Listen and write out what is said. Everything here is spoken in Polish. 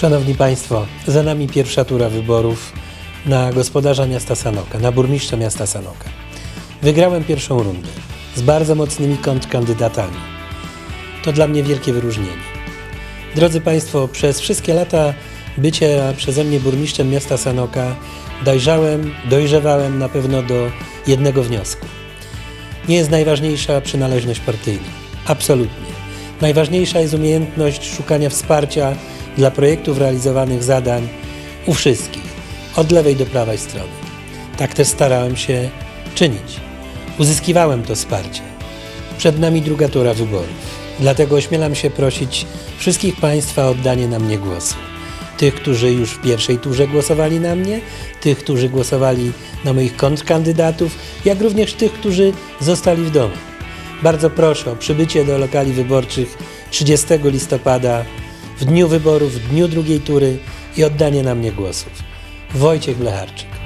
Szanowni Państwo, za nami pierwsza tura wyborów na gospodarza miasta Sanoka, na burmistrza miasta Sanoka. Wygrałem pierwszą rundę z bardzo mocnymi kontrkandydatami. To dla mnie wielkie wyróżnienie. Drodzy Państwo, przez wszystkie lata bycia przeze mnie burmistrzem miasta Sanoka dojrzałem, dojrzewałem na pewno do jednego wniosku. Nie jest najważniejsza przynależność partyjna. Absolutnie. Najważniejsza jest umiejętność szukania wsparcia dla projektów realizowanych zadań u wszystkich, od lewej do prawej strony. Tak też starałem się czynić. Uzyskiwałem to wsparcie. Przed nami druga tura wyborów. Dlatego ośmielam się prosić wszystkich Państwa o oddanie na mnie głosu. Tych, którzy już w pierwszej turze głosowali na mnie, tych, którzy głosowali na moich kontrkandydatów, jak również tych, którzy zostali w domu. Bardzo proszę o przybycie do lokali wyborczych 30 listopada w dniu wyborów, w dniu drugiej tury i oddanie na mnie głosów. Wojciech Blecharczyk.